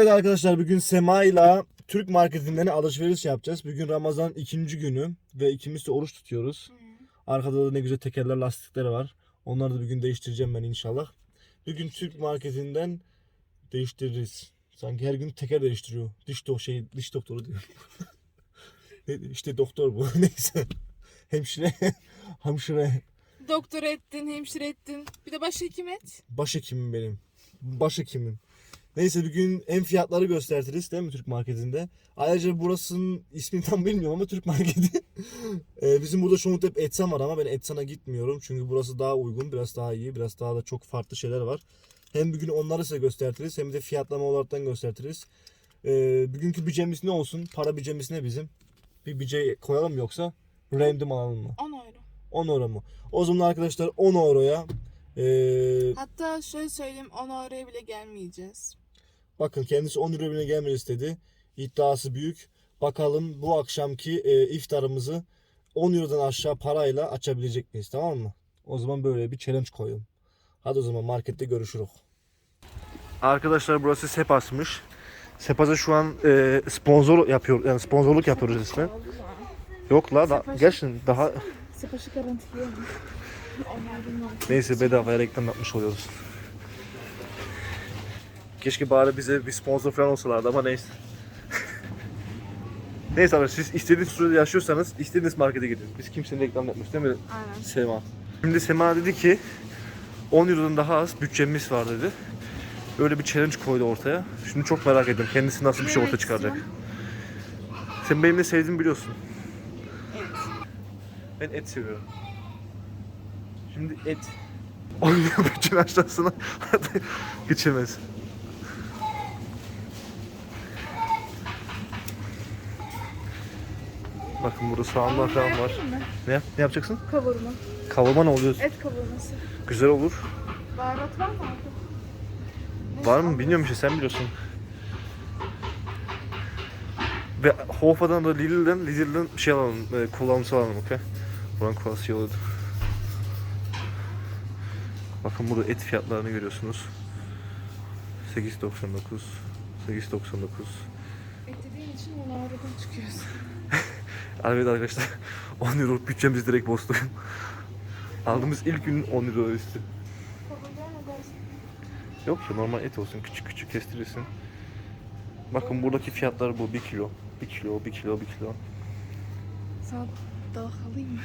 Evet arkadaşlar bugün Sema ile Türk marketinden alışveriş yapacağız. Bugün Ramazan ikinci günü ve ikimiz de oruç tutuyoruz. Arkada da ne güzel tekerler lastikleri var. Onları da bir gün değiştireceğim ben inşallah. Bugün Türk marketinden değiştiririz. Sanki her gün teker değiştiriyor. Diş do şey diş doktoru diyor. İşte doktor bu. Neyse. Hemşire. Hemşire. Doktor ettin, hemşire ettin. Bir de başhekim et. Başhekimim benim. Başhekimim. Neyse bir gün en fiyatları gösteririz değil mi Türk marketinde? Ayrıca burasının ismini tam bilmiyorum ama Türk marketi. Ee, bizim burada çoğunlukla hep Etsan var ama ben Etsan'a gitmiyorum. Çünkü burası daha uygun, biraz daha iyi, biraz daha da çok farklı şeyler var. Hem bugün onları size gösteririz hem de fiyatlama olaraktan gösteririz. Ee, bugünkü bütçemiz ne olsun? Para bütçemiz ne bizim? Bir bütçe koyalım yoksa random alalım mı? 10 euro. 10 euro mu? O zaman arkadaşlar 10 euroya ee, Hatta şöyle söyleyeyim 10 euroya bile gelmeyeceğiz. Bakın kendisi 10 euro bile gelmeni istedi. İddiası büyük. Bakalım bu akşamki e, iftarımızı 10 eurodan aşağı parayla açabilecek miyiz tamam mı? O zaman böyle bir challenge koyalım. Hadi o zaman markette görüşürüz. Arkadaşlar burası Sepas'mış. Sepas'a şu an e, sponsor yapıyor yani sponsorluk yapıyoruz resmen. Yok la da, gerçekten daha. Onlar bilmem. Neyse bedavaya reklam yapmış oluyoruz. Keşke bari bize bir sponsor falan olsalardı ama neyse. neyse abi siz istediğiniz sürede yaşıyorsanız istediğiniz markete gidin. Biz kimsenin reklam yapmış değil mi Aynen. Sema? Şimdi Sema dedi ki 10 Euro'dan daha az bütçemiz var dedi. Öyle bir challenge koydu ortaya. Şimdi çok merak ediyorum kendisi nasıl bir şey ortaya çıkaracak. Sen benim ne sevdiğimi biliyorsun. Evet. Ben et seviyorum. Şimdi et. Oynuyor bütün aşağısına. Geçemez. Bakın burada soğanlar falan var. Ne, ne yapacaksın? Kavurma. Kavurma ne oluyor? Et kavurması. Güzel olur. Baharat var mı? Var mı bilmiyorum işte sen biliyorsun. Ve Hofa'dan da Lidl'den, Lidl'den şey alalım, e, kullanımsı alalım okey? Buranın kullanısı iyi olurdu. Bakın burada et fiyatlarını görüyorsunuz. 8.99 8.99 Et dediğin için 10 eurodan çıkıyorsun. Evet arkadaşlar 10 euro bütçemiz direkt bozdu. Aldığımız ilk gün 10 euro üstü. Yok ya normal et olsun küçük küçük kestirirsin. Bakın buradaki fiyatlar bu 1 kilo. 1 kilo, 1 kilo, 1 kilo. Sana dalak alayım mı?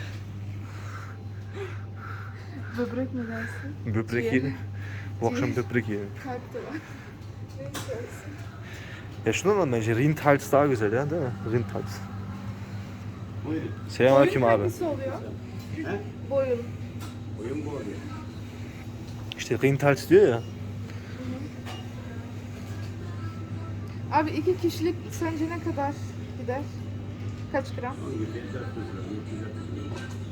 Böbrek mi dersin? Böbrek yiyelim. Bu akşam böbrek yiyelim. Kalp de var. Ne istersin? Ya şundan da bence Rindhals daha güzel ya değil mi? Rindhals. Buyurun. Selamünaleyküm Boyun abi. hangisi oluyor? He? Boyun. Oyun bu oluyor. İşte Rindhals diyor ya. Abi iki kişilik sence ne kadar gider? Kaç gram? 17, 400 lira, 300 lira.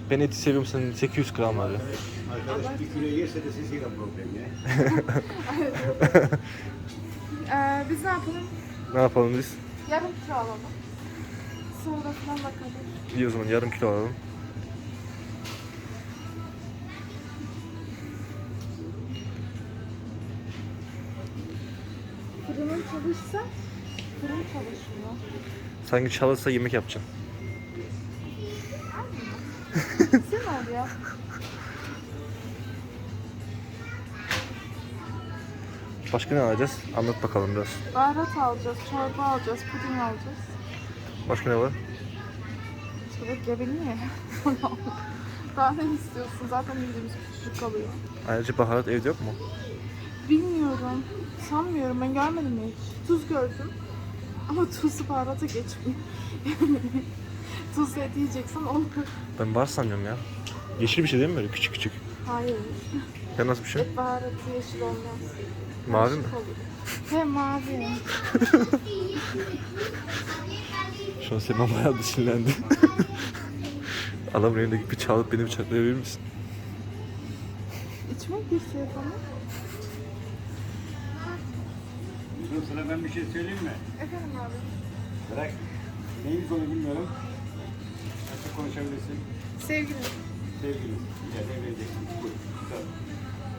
Ben eti seviyorum senin 800 gram ya. Arkadaş bir kilo yerse de sesiyle problem ya. Ee, biz ne yapalım? Ne yapalım biz? Yarım kilo alalım. Sonra falan bakalım. İyi o zaman yarım kilo alalım. Fırının çalışsa fırın çalışmıyor. Sanki çalışsa yemek yapacağım. Sen ol ya. Başka ne alacağız? Anlat bakalım biraz. Baharat alacağız, çorba alacağız, puding alacağız. Başka ne var? Çabuk gebelim ya. Daha ne istiyorsun? Zaten bildiğimiz küçücük kalıyor. Ayrıca baharat evde yok mu? Bilmiyorum. Sanmıyorum. Ben görmedim hiç. Tuz gördüm. Ama tuzlu baharata geçmiyor. Tuz et yiyeceksen onu... Ben var sanıyorum ya. Yeşil bir şey değil mi böyle küçük küçük? Hayır. Ya nasıl bir şey? Et baharatı yeşil olmaz. Mavi mi? He mavi. Şu an Sema bayağı da sinirlendi. Adamın elindeki bıçağı alıp beni bıçaklayabilir misin? İçmek girse yapalım. Dur sana ben bir şey söyleyeyim mi? Efendim abi. Bırak. Neyiniz onu bilmiyorum. Nasıl konuşabilirsin? Sevgilim. Sevgilim. İleride vereceksin. Buyur. Güzel.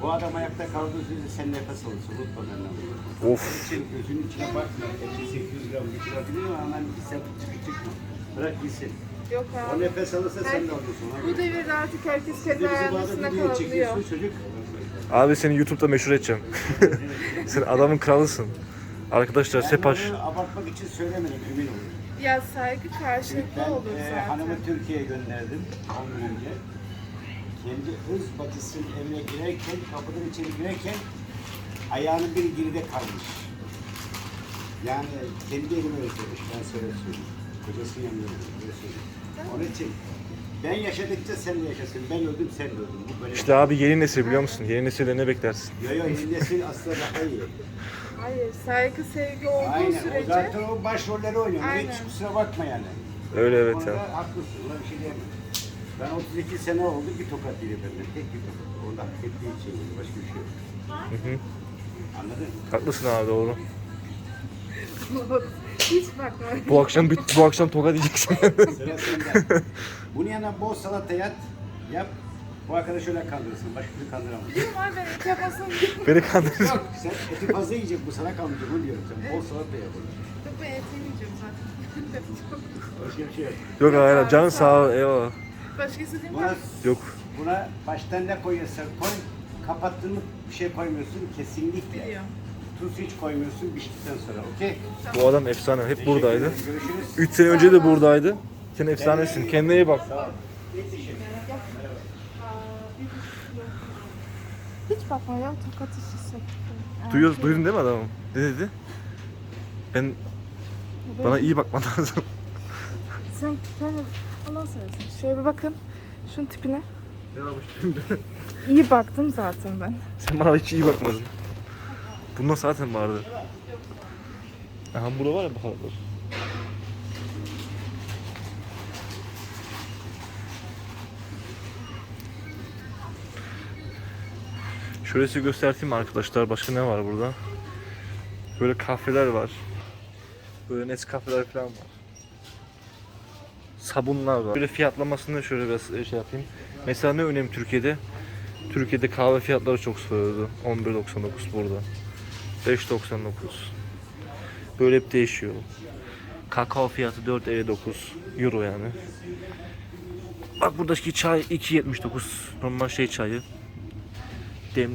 Bu adam ayakta kaldığı sürece sen nefes alırsın. Unutma benden. Of. Onun için gözünün içine bakma. 800 gram bir kilo biliyor ama hemen sen çıkı çıkma. Bırak gitsin. Yok O abi. nefes alırsa sen de alıyorsun. Ona Bu devirde artık herkes kendi ayağının çekiyorsun çocuk. Abi seni YouTube'da meşhur edeceğim. Sen adamın kralısın. Arkadaşlar Ben Sepaş. abartmak için söylemedim emin olun. Ya saygı karşılıklı olur e, zaten. hanımı Türkiye'ye gönderdim 10 gün önce. Kendi öz bacısının evine girerken, kapıdan içeri girerken ayağının biri geride kalmış. Yani kendi elime ödemiş, ben söyle söyleyeyim. Kocasının yanında öyle söyleyeyim. Onun için ben yaşadıkça sen de yaşasın, ben öldüm sen de öldün. Bu böyle İşte abi yeni nesil biliyor musun? Yeni nesilde ne beklersin? Yo yo yeni nesil aslında daha iyi. Hayır, saygı, sevgi olduğu Aynen, o sürece zaten o başrolleri oynuyor. Aynen. Hiç kusura bakma yani. Öyle evet Orada ya. haklısın, ona bir şey diyemem. Ben 32 sene oldu bir tokat yedi benden, tek bir tokat. Orada hak ettiği için yedi, başka bir şey yok. Hı hı. Anladın? Haklısın abi doğru. hiç bakma. Bu akşam bir, bu akşam toka diyeceksin. Sıra sende. Bunun yanına bol salata yat, yap. Bu arkadaş öyle kandırırsın, başka türlü kandıramazsın. Kim var ben. Beni kandırırsın. Yok, sen eti fazla yiyecek, bu sana kalmayacak, onu diyorum. Sen bol salata yap. Dur ben et yemeyeceğim zaten. Başka bir şey yok. Yok hayır canın sağ ol eyvallah. Başka istediğin var Buna, mı? Yok. buna baştan ne koyuyorsan koy, kapattığını bir şey koymuyorsun kesinlikle. Biliyorum. Tuz hiç koymuyorsun piştikten sonra, okey? Bu adam efsane. Hep buradaydı. Görüşürüz. 3 sene önce de buradaydı. Sen efsanesin. Kendine iyi bak. Hiç bakma ya tokat hissettim. Yani Duyuyoruz, şey- duydun değil mi adamım? Ne dedi? Ben bana iyi bakman lazım. Sen yani Allah seversen. Şöyle bir bakın. Şunun tipine. İyi baktım zaten ben. Sen bana hiç iyi bakmadın. Bundan zaten vardı. Aha burada var ya baharatlar. Şöyle size göstereyim arkadaşlar. Başka ne var burada? Böyle kahveler var. Böyle Nescafe'ler falan var. Sabunlar var. Böyle fiyatlamasını şöyle biraz şey yapayım. Mesela ne önemli Türkiye'de? Türkiye'de kahve fiyatları çok soruyordu. 11.99 burada. 5.99. Böyle hep değişiyor. Kakao fiyatı 4.59 euro yani. Bak buradaki çay 2.79 normal şey çayı. Dem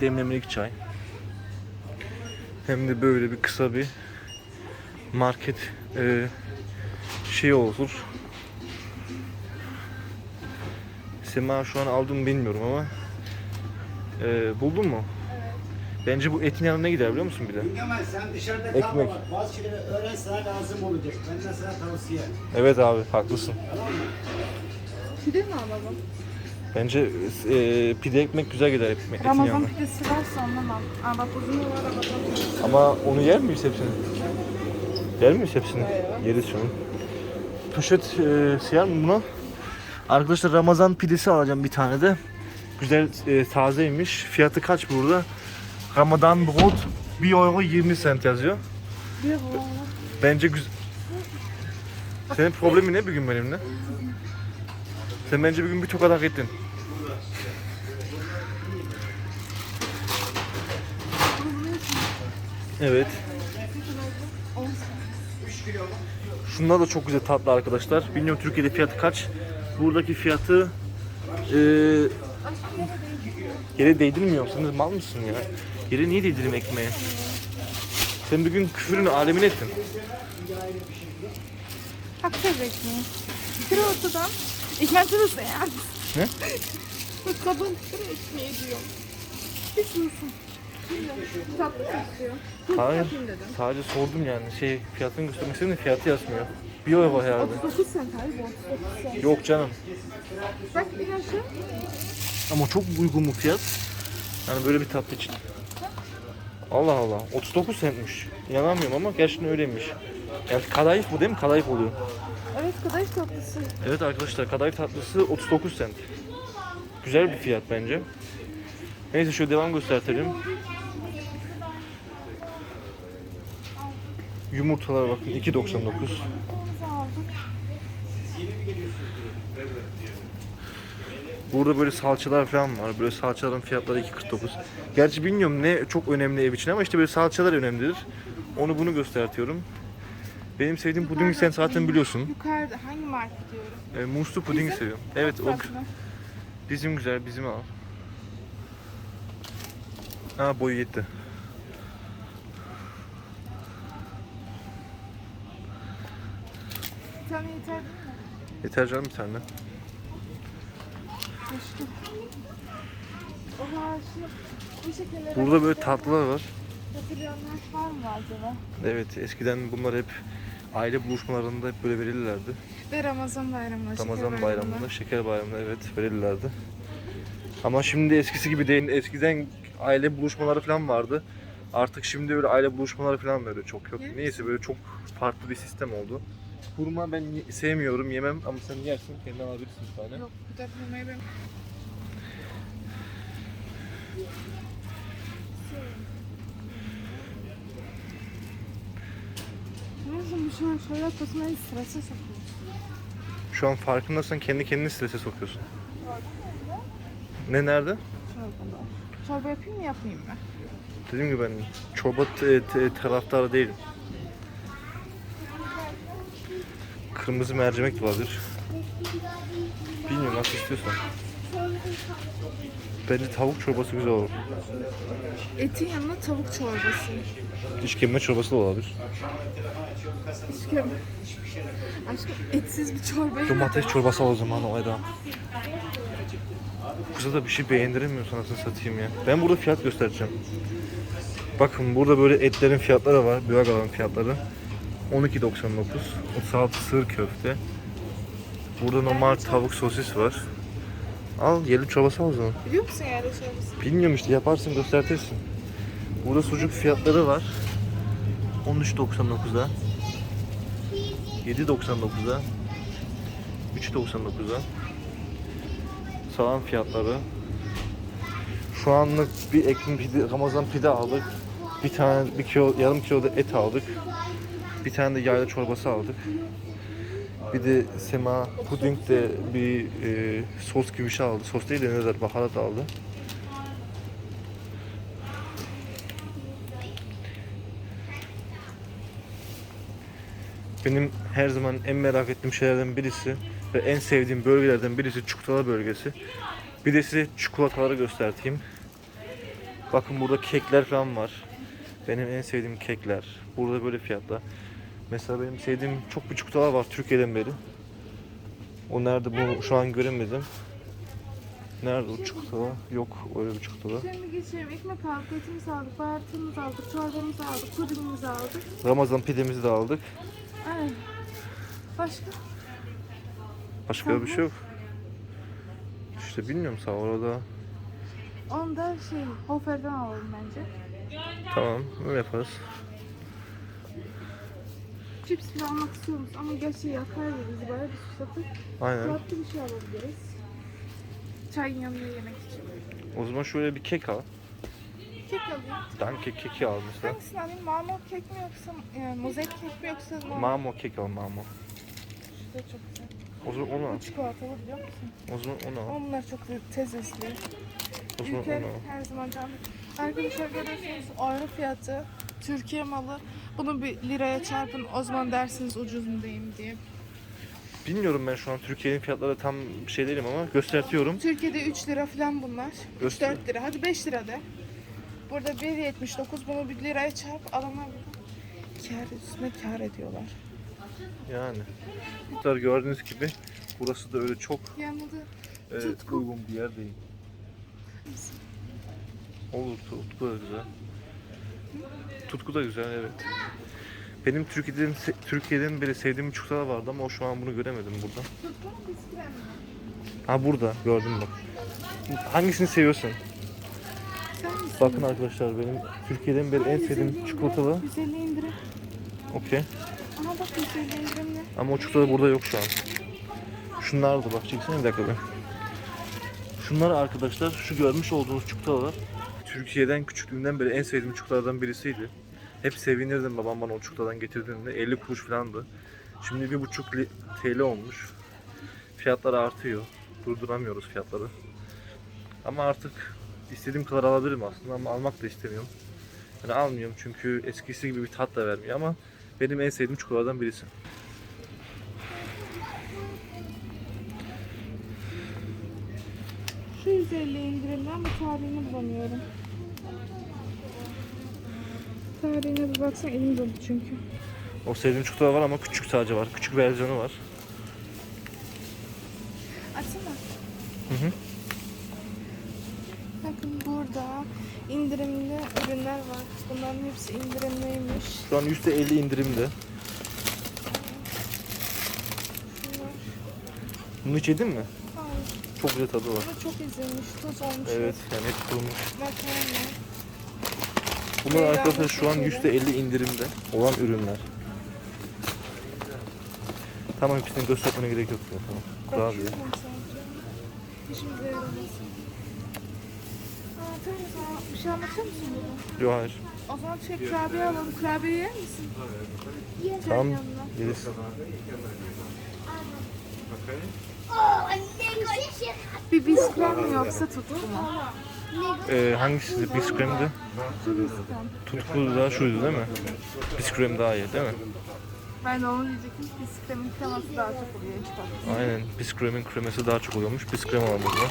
demlemelik çay. Hem de böyle bir kısa bir market e, şey olur. Sema şu an aldım mı bilmiyorum ama e, buldun mu? Bence bu etin yanına gider biliyor musun bir de? Ama sen dışarıda Ekmek. kalma bak. Bazı şeyleri öğren sana lazım olacak. Benden sana tavsiye. Evet abi haklısın. Pide mi alalım? Bence e, pide ekmek güzel gider ekmek, etin Ramazan yanına. pidesi varsa al. Aa bak uzun var Ramazan pidesi. Ama onu yer miyiz hepsini? Yer miyiz hepsini? Yeriz şunu. Poşet e, siyar mı buna? Arkadaşlar Ramazan pidesi alacağım bir tane de. Güzel e, tazeymiş. Fiyatı kaç burada? Ramazan brot 1 euro 20 cent yazıyor. Bir bu. Bence güzel. Senin problemin ne bugün benimle? Sen bence bugün bir tokat hak ettin. Evet. Şunlar da çok güzel tatlı arkadaşlar. Bilmiyorum Türkiye'de fiyatı kaç. Buradaki fiyatı eee yere değdirmiyor. De mal mısın ya? Yere niye değdireyim ekmeğe? Sen bugün küfürün alemin ettin. Haksız ekmeği. Kır ortadan. İkmen tırısı yani. Ne? Kadın kır ekmeği diyor. Hiç misin? Tatlı istiyor. Tuz Hayır. yapayım dedim. Sadece sordum yani. Şey fiyatını göstermek istedim de fiyatı yazmıyor. Bir euro herhalde. 39 sent abi bu 39 sent. Yok canım. Bak bir aşağı. Ama çok uygun bu fiyat. Yani böyle bir tatlı için. Allah Allah. 39 centmiş. İnanamıyorum ama gerçekten öyleymiş. Yani kadayıf bu değil mi? Kadayıf oluyor. Evet kadayıf tatlısı. Evet arkadaşlar kadayıf tatlısı 39 cent. Güzel bir fiyat bence. Neyse şöyle devam göstertelim. Yumurtalara bakın 2.99. Kırmızı aldık. Burada böyle salçalar falan var. Böyle salçaların fiyatları 2.49. Gerçi bilmiyorum ne çok önemli ev için ama işte böyle salçalar önemlidir. Onu bunu göstertiyorum. Benim sevdiğim pudingi sen zaten biliyorsun. Yukarıda hangi marka diyorum? E, muslu pudingi Bizim? seviyorum. Evet o bizim güzel bizim al. Ha boyu yetti. Bir tane yeter değil mi? Yeter canım bir tane. Oha bu şekerlere Burada böyle tatlılar var. Hatırlayanlar var mı acaba? Evet eskiden bunlar hep aile buluşmalarında hep böyle verilirlerdi. Ve Ramazan bayramında. şeker Ramazan bayramında, şeker bayramında evet verirlerdi. Ama şimdi eskisi gibi değil. Eskiden aile buluşmaları falan vardı. Artık şimdi öyle aile buluşmaları falan böyle çok yok. Neyse böyle çok farklı bir sistem oldu. Hurma ben sevmiyorum, yemem ama sen yersin, kendin alabilirsin bir tane. Yok bu da bulmayı ben... Bu şu an şöyle beni strese sokuyor. Şu an farkındaysan kendi kendini strese sokuyorsun. Ne nerede? Çorbada. Çorba yapayım mı yapmayayım mı? Dediğim gibi ben çorba t- taraftarı değilim. Kırmızı mercimek de olabilir. Bilmiyorum nasıl istiyorsan. Bence tavuk çorbası güzel olur. Etin yanına tavuk çorbası. İşkembe çorbası da olabilir. İşkembe. Aşkım etsiz bir çorba yemedim. Domates çorbası al o zaman o Eda. Kıza da bir şey beğendiremiyor anasını satayım ya. Ben burada fiyat göstereceğim. Bakın burada böyle etlerin fiyatları var. Büyagaların fiyatları. 12.99. 36 sığır köfte. Burada normal tavuk sosis var. Al yerli çorbası al o zaman. Biliyor musun yani çorbası? Bilmiyorum işte yaparsın göstertirsin. Burada sucuk fiyatları var. 13.99'a 7.99'a 3.99'a Salam fiyatları Şu anlık bir ekmek pide, Ramazan pide aldık. Bir tane bir kilo, yarım kilo da et aldık. Bir tane de yayla çorbası aldık. Bir de sema puding de bir e, sos gibi bir şey aldı. Sos değil de ne der baharat aldı. Benim her zaman en merak ettiğim şeylerden birisi ve en sevdiğim bölgelerden birisi çikolata bölgesi. Bir de size çikolataları göstereyim. Bakın burada kekler falan var. Benim en sevdiğim kekler. Burada böyle fiyatlar. Mesela benim sevdiğim çok bir çikolata var Türkiye'den beri. O nerede bunu şu an göremedim. Nerede o çikolata? Yok öyle bir çikolata. Şimdi geçelim. Ekmek aldık, etimizi aldık, baharatımızı aldık, çorbamızı aldık, pudingimizi aldık. Ramazan pidemizi de aldık. Ay. Başka? Başka bir şey yok. İşte bilmiyorum sağ orada. Onu da şey, Hofer'den alalım bence. Tamam öyle yaparız. Cips bile almak istiyoruz ama gerçi yakar ya bizi böyle bir susatıp Aynen. tatlı bir şey alabiliriz. Çayın yanında yemek için. O zaman şöyle bir kek al. Kek alayım. Danke keki al mesela. Hangisini alayım? Marmol kek mi yoksa e, mozaik kek mi yoksa normal? Mamo kek al mamo. Şu da çok güzel. O zaman onu al. Bu çikolatalı biliyor musun? O zaman onu al. Bunlar çok tez ıslı. O zaman Ülke onu al. her zaman canlı. Arkadaşlar görüyorsunuz ayrı fiyatı. Türkiye malı. Bunu bir liraya çarpın o zaman dersiniz ucuz mu değil mi diye. Bilmiyorum ben şu an Türkiye'nin fiyatları tam bir şey değilim ama göstertiyorum. Türkiye'de 3 lira falan bunlar. Göster. 4 lira. Hadi 5 lira de. Burada 1.79 bunu 1 liraya çarp burada kar üstüne kar ediyorlar. Yani. Arkadaşlar gördüğünüz gibi burası da öyle çok Yanında e, Tutku. uygun bir yer değil. Olur Tutku da güzel. Tutku da güzel evet. Benim Türkiye'den Türkiye'den beri sevdiğim bir çikolata vardı ama o şu an bunu göremedim burada. Ha burada gördüm bak. Hangisini seviyorsun? Bakın arkadaşlar benim Türkiye'den beri en sevdiğim çikolatalı. 150 indirim. Okey. Aha bak 150 indirimli. Ama o çikolata burada yok şu an. Şunlar da bak çeksene bir dakika be. Şunlar arkadaşlar şu görmüş olduğunuz çikolatalar Türkiye'den küçüklüğümden beri en sevdiğim çikolatalardan birisiydi. Hep sevinirdim babam bana o çikolatadan getirdiğinde 50 kuruş falandı. Şimdi bir buçuk li- TL olmuş. Fiyatlar artıyor. durduramıyoruz fiyatları. Ama artık istediğim kadar alabilirim aslında ama almak da istemiyorum. Yani almıyorum çünkü eskisi gibi bir tat da vermiyor ama benim en sevdiğim çikolatadan birisi. Şu 150 indirimli ama tarihini bulamıyorum. Tarihine bir baksana elim dolu çünkü. O sevdiğim çikolata var ama küçük sadece var. Küçük versiyonu var. Açsana. Hı hı. Bakın burada indirimli ürünler var. Bunların hepsi indirimliymiş. Şu an %50 indirimde. Bunu hiç yedin mi? Çok güzel tadı var. Bu çok ezilmiş. Toz olmuş. Evet yani hep kurumuş. Makarna. Bunlar arkadaşlar şu an şekeri. %50 indirimde olan ürünler. Tamam hepsini göstermene gerek yok. Ya. Tamam. Kurabiye. Bakıyorum sadece. İşimize yaramaz. Aa, tamam o zaman bir şey anlatıyor musun burada? Yok hayır. O zaman şey kurabiye alalım. Kurabiye yer misin? Tamam. Yeriz. Bir biskrem mi yoksa tutku mu? Ee, hangisi? Biskrem'di. Tutku da şuydu değil mi? Biskrem daha iyi değil mi? Ben de onu diyecektim. Biskremin kreması daha çok oluyor çikolata. Aynen. Biskrem'in kremesi daha çok oluyormuş. Biskrem alalım o zaman.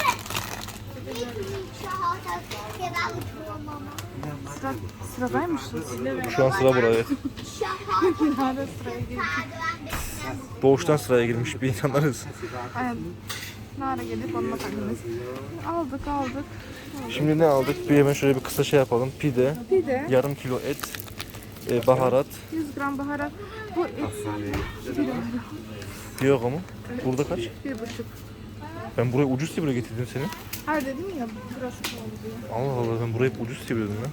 Sıra, sıradaymışız. Şu an sıra burada evet. Sıraya girdik? Doğuştan sıraya girmiş bir insanlarız. Aynen. Nerede gelip onunla takılırız. Aldık aldık. Şimdi ne aldık? Bir hemen şöyle bir kısa şey yapalım. Pide, Bir de yarım kilo et, e, baharat. 100 gram baharat. Bu et sadece 1 euro. Bir euro mu? Burada kaç? Bir buçuk. Ben buraya ucuz diye buraya getirdim seni. Her dedim ya burası pahalı diye. Allah Allah ben burayı hep ucuz diye biliyordum ya.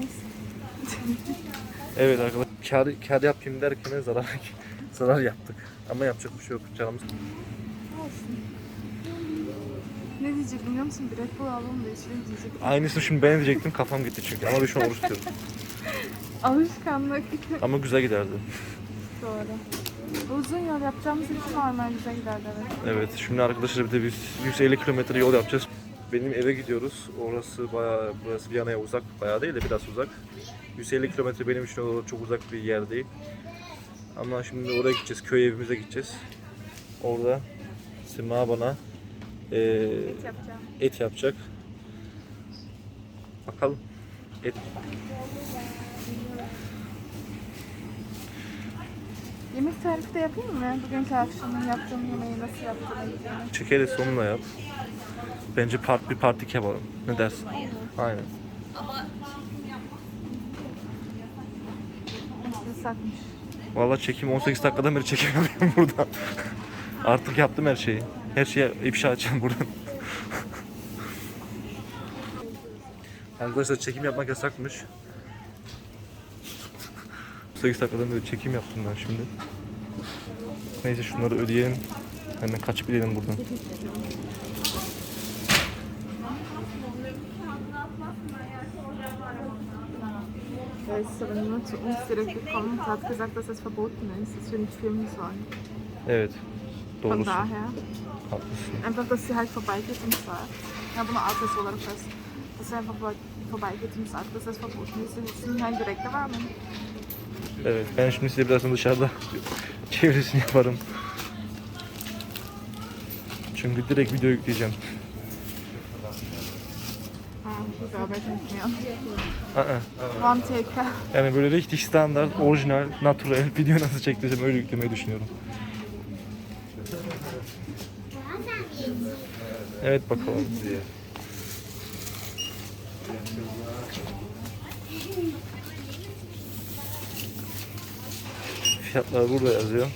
Neyse. Evet arkadaşlar kar, kar yapayım derken zarar zarar yaptık. Ama yapacak bir şey yok canımız. Olsun. Ne diyecek biliyor musun? Bir Red Bull alalım da içelim diyecek. Aynısını şimdi ben diyecektim kafam gitti çünkü ama ben şu an oruç tutuyorum. Alışkanlık. Ama güzel giderdi. Doğru. Uzun yol yapacağımız için normal güzel giderdi evet. Evet şimdi arkadaşlar bir de biz 150 kilometre yol yapacağız. Benim eve gidiyoruz. Orası bayağı, burası Viyana'ya uzak. Bayağı değil de biraz uzak. 150 kilometre benim için o çok uzak bir yer değil. Ama şimdi oraya gideceğiz. Köy evimize gideceğiz. Orada Sima bana eee, Et yapacağım. et yapacak. Bakalım. Et. Yemek tarifi de yapayım mı? Bugünkü akşamın yaptığım yemeği nasıl yaptığımı. Çekeriz sonuna yap. Bence part bir part iki yapalım. Ne dersin? Aynen. Yasakmış. Vallahi çekim 18 dakikadan beri çekim yapıyorum burada. Artık yaptım her şeyi. Her şeye ifşa edeceğim buradan. Arkadaşlar çekim yapmak yasakmış. 18 dakikadan beri çekim yaptım ben şimdi. Neyse şunları ödeyelim. Hemen kaçıp gidelim buradan. Evet. Von Doğrusu. daher, Haklısın. einfach, dass sie halt vorbeigeht und sagt, ja, bunu Adres olarak fest, dass sie einfach vor- vorbeigeht und sagt, dass es verboten ist. Das ist ein direkter Warnung. Evet ben şimdi size birazdan dışarıda çevresini yaparım. Çünkü direkt video yükleyeceğim. Ah, nicht One taker. yani böyle richtig standart, orijinal, natural video nasıl çektiysem öyle yüklemeyi düşünüyorum. Evet bakalım. Fiyatlar burada yazıyor.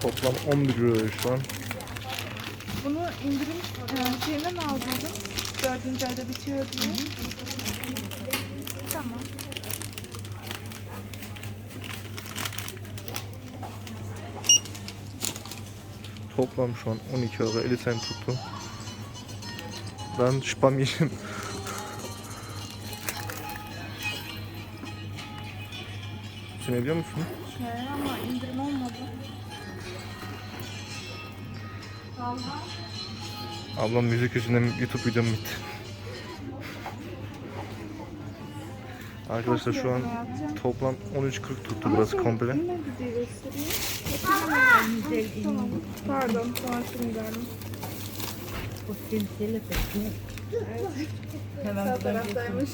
Toplam 11 euro şu an. Bunu indirim e, şeyinden aldıydım. Dördüncü ayda bitiyor diye. Tamam. Toplam şu an 12 euro 50 cent tuttu. Lan şüphem yedim. Düşünebiliyor musun? Şey ama indirim olmadı. Vallahi. Ablam müzik yüzünden YouTube videom bitti. Arkadaşlar şu an toplam 13.40 tuttu burası komple. Pardon. Tamam şimdi geldim. Sağ taraftaymış.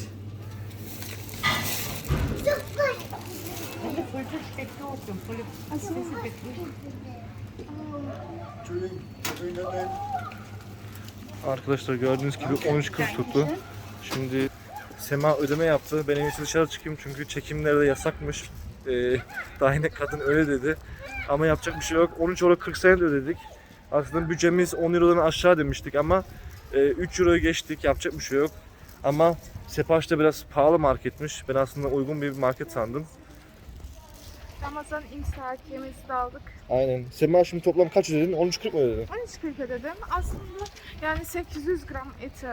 Arkadaşlar gördüğünüz gibi 13.40 tuttu. Şimdi Sema ödeme yaptı. Ben en iyisi dışarı çıkayım çünkü çekimlerde yasakmış. Ee, daha yine kadın öyle dedi. Ama yapacak bir şey yok. 13 euro 40 sent ödedik. Aslında bütçemiz 10 eurodan aşağı demiştik ama e, 3 euroyu geçtik. Yapacak bir şey yok. Ama Sepaş da biraz pahalı marketmiş. Ben aslında uygun bir market sandım. Ramazan imsak yemeğimizi de aldık. Aynen. Sema şimdi toplam kaç ödedin? 13.40 mı ödedin? 13.40 ödedim. Aslında yani 800 gram eti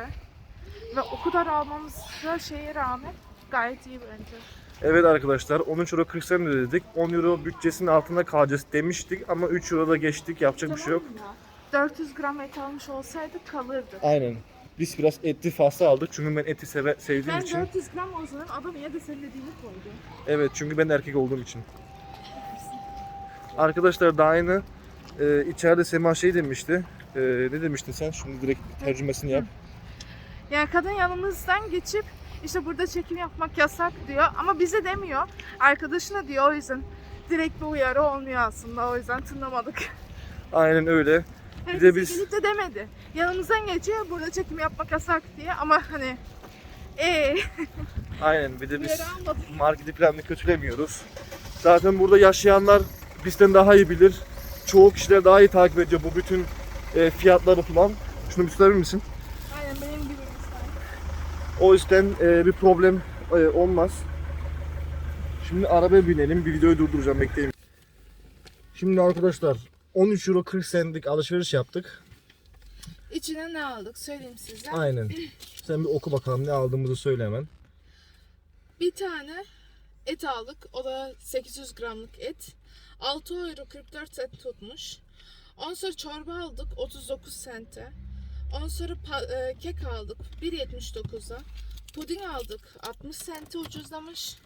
ve o kadar almamıza şeye rağmen gayet iyi bence. Evet arkadaşlar 13 euro 40 sent ödedik. 10 euro bütçesinin altında kalacağız demiştik ama 3 euro da geçtik. Yapacak bir şey yok. Ya. 400 gram et almış olsaydık kalırdı. Aynen. Biz biraz etli fazla aldık çünkü ben eti seve, sevdiğim Ben için. 400 gram olsaydım adam yine de senin dediğini koydu. Evet çünkü ben erkek olduğum için. Arkadaşlar daha aynı e, içeride Sema şey demişti. E, ne demiştin sen? Şimdi direkt tercümesini yap. Yani kadın yanımızdan geçip işte burada çekim yapmak yasak diyor ama bize demiyor. Arkadaşına diyor o yüzden direkt bir uyarı olmuyor aslında o yüzden tınlamadık. Aynen öyle. Hani de biz- de demedi. Yanımızdan geçiyor burada çekim yapmak yasak diye ama hani ee Aynen bir de bir biz marketi da kötülemiyoruz. Zaten burada yaşayanlar bizden daha iyi bilir. Çoğu kişiler daha iyi takip ediyor bu bütün e, fiyatları falan. Şunu bir tutabilir misin? Aynen benim gibi mesela. O yüzden e, bir problem e, olmaz. Şimdi arabaya binelim. Bir videoyu durduracağım. Bekleyin. Şimdi arkadaşlar 13 euro 40 centlik alışveriş yaptık. İçine ne aldık söyleyeyim size. Aynen. Sen bir oku bakalım ne aldığımızı söyle hemen. Bir tane et aldık. O da 800 gramlık et. 6 euro 44 cent tutmuş. Ondan sonra çorba aldık 39 sente. Ondan sonra e, kek aldık 1.79'a. Puding aldık 60 sente ucuzlamış.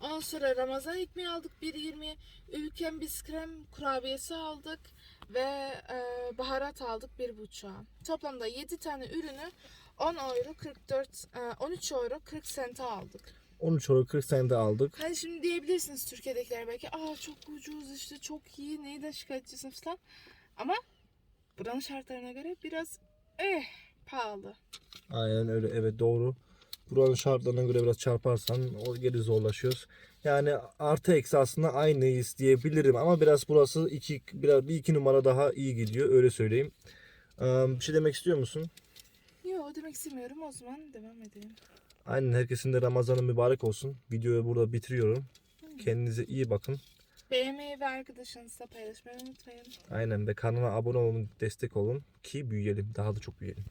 Ondan sonra Ramazan ekmeği aldık 1.20. Ülkem biskrem kurabiyesi aldık. Ve e, baharat aldık 1.5'a. Toplamda 7 tane ürünü 10 euro 44 e, 13 euro 40 sente aldık. 13 euro 40 cent'e aldık. Hani şimdi diyebilirsiniz Türkiye'dekiler belki aa çok ucuz işte çok iyi neyden şikayetçisin falan. Ama buranın şartlarına göre biraz eh pahalı. Aynen öyle evet doğru. Buranın şartlarına göre biraz çarparsan o geri zorlaşıyoruz. Yani artı eksi aslında aynıyız diyebilirim ama biraz burası iki biraz bir iki numara daha iyi gidiyor öyle söyleyeyim. Ee, bir şey demek istiyor musun? Yo demek istemiyorum o zaman devam edelim. Aynen herkesin de Ramazanı mübarek olsun. Videoyu burada bitiriyorum. Kendinize iyi bakın. Beğenmeyi ve arkadaşınızla paylaşmayı unutmayın. Aynen ve kanala abone olun, destek olun ki büyüyelim. Daha da çok büyüyelim.